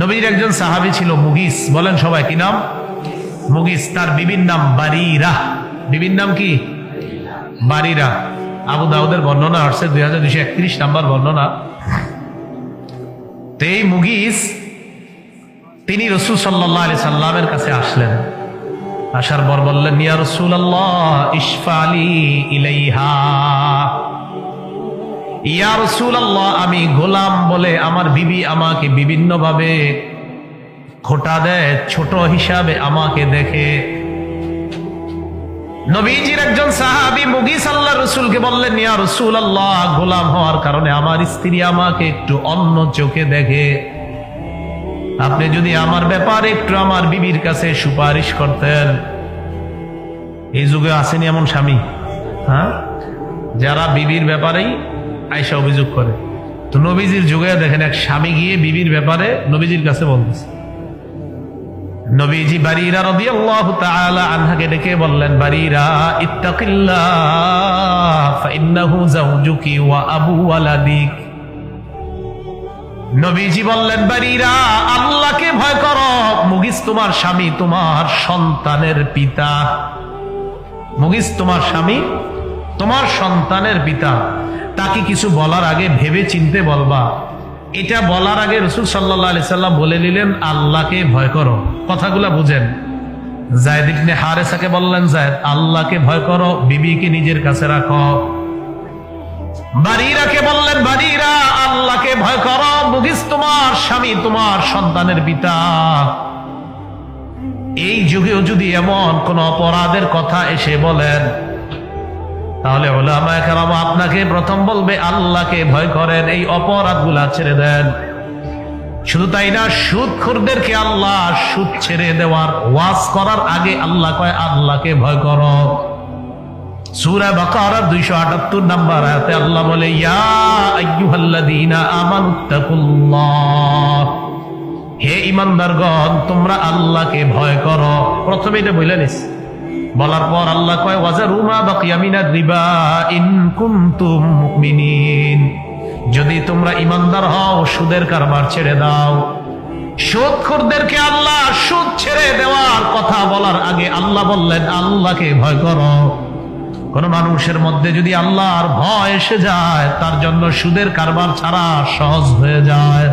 নবীর একজন সাহাবি ছিল মুগিস। বলেন সবাই, কি নাম? মুগিস। তার বিবির নাম বারিরা। বিবির নাম কি? বারিরা। আবু দাউদের বর্ণনা আসছে দুই হাজার দুইশো একত্রিশ নাম্বার বর্ণনা। তো এই মুগিস, তিনি রসুল সাল্লাহ আলি সাল্লামের কাছে আসলেন। আসার পর বললেন, ইয়া রসুল আল্লাহ ইসফালি ইলাইহা। ইয়া আমি গোলাম বলে আমার বিবি আমাকে বিভিন্নভাবে খোটা দেয়, ছোট হিসাবে আমাকে দেখে। নবীজির একজন সাহাবি মুগিস আল্লাহ রসুলকে বললেন, ইয়া রসুল আল্লাহ গোলাম হওয়ার কারণে আমার স্ত্রী আমাকে একটু অন্য চোখে দেখে। আপনি যদি আমার ব্যাপারে একটু আমার বিবির কাছে সুপারিশ করতেন। এই যুগে আসেনি এমন স্বামী হ্যাঁ? যারা বিবির ব্যাপারেই আয়সা অভিযোগ করে। তো নবীজির যুগে দেখেন এক স্বামী গিয়ে বিবির ব্যাপারে নবীজির কাছে বলতেছে। নবীজি বারিরা রাদিয়াল্লাহু তাআলা আনহাকে ডেকে বললেন ইত্তাকিল্লাহ, ফাইন্নাহু যাওজুকি ওয়া আবু ওয়ালাদিক। নবীজি বললেন আল্লাহকে ভয় করো, মুগিস তোমার স্বামী তোমার সন্তানের পিতা। মুগিস তোমার স্বামী তোমার সন্তানের পিতা, তাকে কিছু বলার আগে ভেবে চিনতে বলবা। এটা বলার আগে রসুল সাল্লাহ আলি সাল্লাম বলে নিলেন, আল্লাহকে ভয় করো। কথাগুলা বুঝেন। জায়দ ইবনে হারেসাকে বললেন, জায়দ, আল্লাহকে ভয় করো, বিবিকে নিজের কাছে রাখো। বাড়িরাকে বললেন বাড়িরা আল্লাহকে ভয় করো মুগিস তোমার স্বামী তোমার সন্তানের পিতা। এই যুগেও যদি এমন কোন অপরাধের কথা এসে বলেন তাহলে ওলামা কেরাম আপনাকে প্রথম বলবে, আল্লাহকে ভয় করেন, এই অপরাধগুলা ছেড়ে দেন। শুধু তাই না সুদ খুরদেরকে আল্লাহ সুদ ছেড়ে দেওয়ার ওয়াজ করার আগে আল্লাহ কয়, আল্লাহকে ভয় করো। সূরা বাকারার 278 নাম্বার আল্লাহ বলে, ইয়া হে ইমানদারগণ তোমরা আল্লাহকে ভয় করো। প্রথমে এটা বলে নিস। বলার পর আল্লাহ কয় মুমিনিন। যদি তোমরা ইমানদার হও, সুদের কারবার ছেড়ে দাও। সুদখোরদেরকে আল্লাহ সুদ ছেড়ে দেওয়ার কথা বলার আগে আল্লাহ বললেন, আল্লাহকে ভয় করো। কোন মানুষের মধ্যে যদি আল্লাহর ভয় এসে যায়, তার জন্য সুদের কারবার ছাড়া সহজ হয়ে যায়।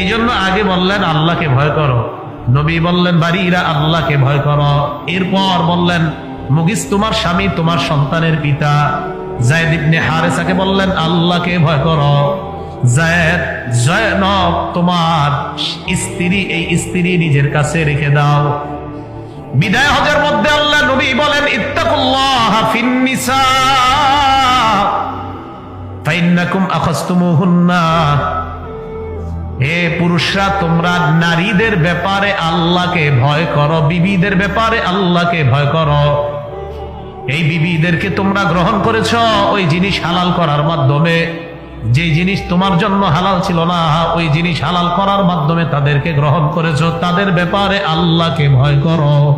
এই জন্য আগে বললেন, আল্লাহকে ভয় করো। নবী বললেন, বাড়িরা আল্লাহকে ভয় কর। এরপর বললেন, মুগিস, তোমার স্বামী তোমার সন্তানের পিতা। জায়দ ইবনে হারেসাকে বললেন, আল্লাহকে ভয় করো। জায়দ জয়নব তোমার স্ত্রী, এই স্ত্রী নিজের কাছে রেখে দাও। বিদায় হজের মধ্যে আল্লাহ নবী বলেন, ইত্তাকুল্লাহ ফিন নিসা ফাইন্নাকুম আখাসতুমুহুন্না। হে পুরুষরা, তোমরা নারীদের ব্যাপারে আল্লাহকে ভয় করো, বিবিদের ব্যাপারে আল্লাহকে ভয় করো। এই বিবিদেরকে তোমরা গ্রহণ করেছ ওই জিনিস হালাল করার মাধ্যমে। যে জিনিস তোমার জন্য হালাল ছিল না, ওই জিনিস হালাল করার মাধ্যমে তাদেরকে গ্রহণ করেছ। তাদের ব্যাপারে আল্লাহকে ভয় করো।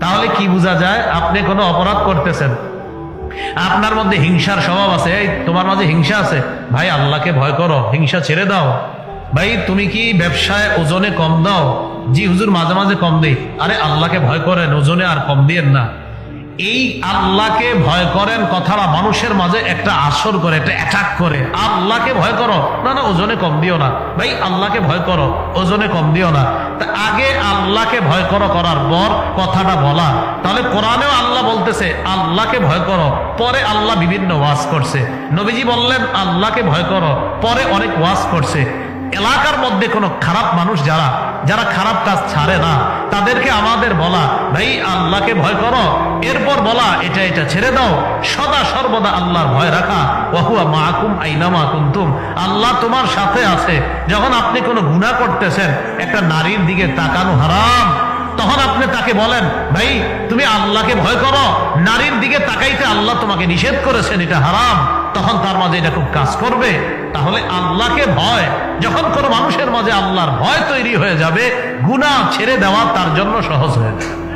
তাহলে কি বোঝা যায়? আপনি কোনো অপরাধ করতেছেন। আপনার মধ্যে হিংসার স্বভাব আছে? এই, তোমার মাঝে হিংসা আছে? ভাই, আল্লাহকে ভয় করো, হিংসা ছেড়ে দাও। ভাই, তুমি কি ব্যবসায় ওজনে কম দাও? জি, হুজুর, মাঝে মাঝে কম দেই। আরে, আল্লাহকে ভয় করেন, ওজনে আর কম দিয়েন না। এই আল্লাহকে ভয় করেন কথাটা মানুষের মাঝে একটা আসর করে, একটা অ্যাটাক করে। আল্লাহকে ভয় করো। না না, ওজনে কম দিও না। ভাই, আল্লাহকে ভয় করো, ওজনে কম দিও না। আগে আল্লাহকে ভয় করো করার পর কথাটা বলা। তাহলে কোরআনেও আল্লাহ বলতেছে, আল্লাহকে ভয় করো। পরে আল্লাহ বিভিন্ন ওয়াজ করছে। নবীজি বললেন, আল্লাহকে ভয় করো। পরে অনেক ওয়াজ করছে। এলাকার মধ্যে কোনো খারাপ মানুষ যারা যারা খারাপ কাজ ছাড়ে না, তাদেরকে আমাদের বলা, ভাই, আল্লাহকে ভয় করো। এরপর বলা, এটা এটা ছেড়ে দাও। সদা সর্বদা আল্লাহর ভয় রাখা। ওহুয়া মাহকুম আইনামা কুন্তুম। আল্লাহ তোমার সাথে আছে। যখন আপনি কোনো গুণা করতেছেন, একটা নারীর দিকে তাকানো হারাম। তখন আপনি তাকে বলেন, ভাই, তুমি আল্লাহকে ভয় করো। নারীর দিকে তাকাইতে আল্লাহ তোমাকে নিষেধ করেছেন, এটা হারাম। তখন তার মাঝে এটা খুব কাজ করবে। তাহলে আল্লাহকে ভয়, যখন কোনো মানুষের মাঝে আল্লাহর ভয় তৈরি হয়ে যাবে গুণা ছেড়ে দেওয়া তার জন্য সহজ হয়ে যাবে।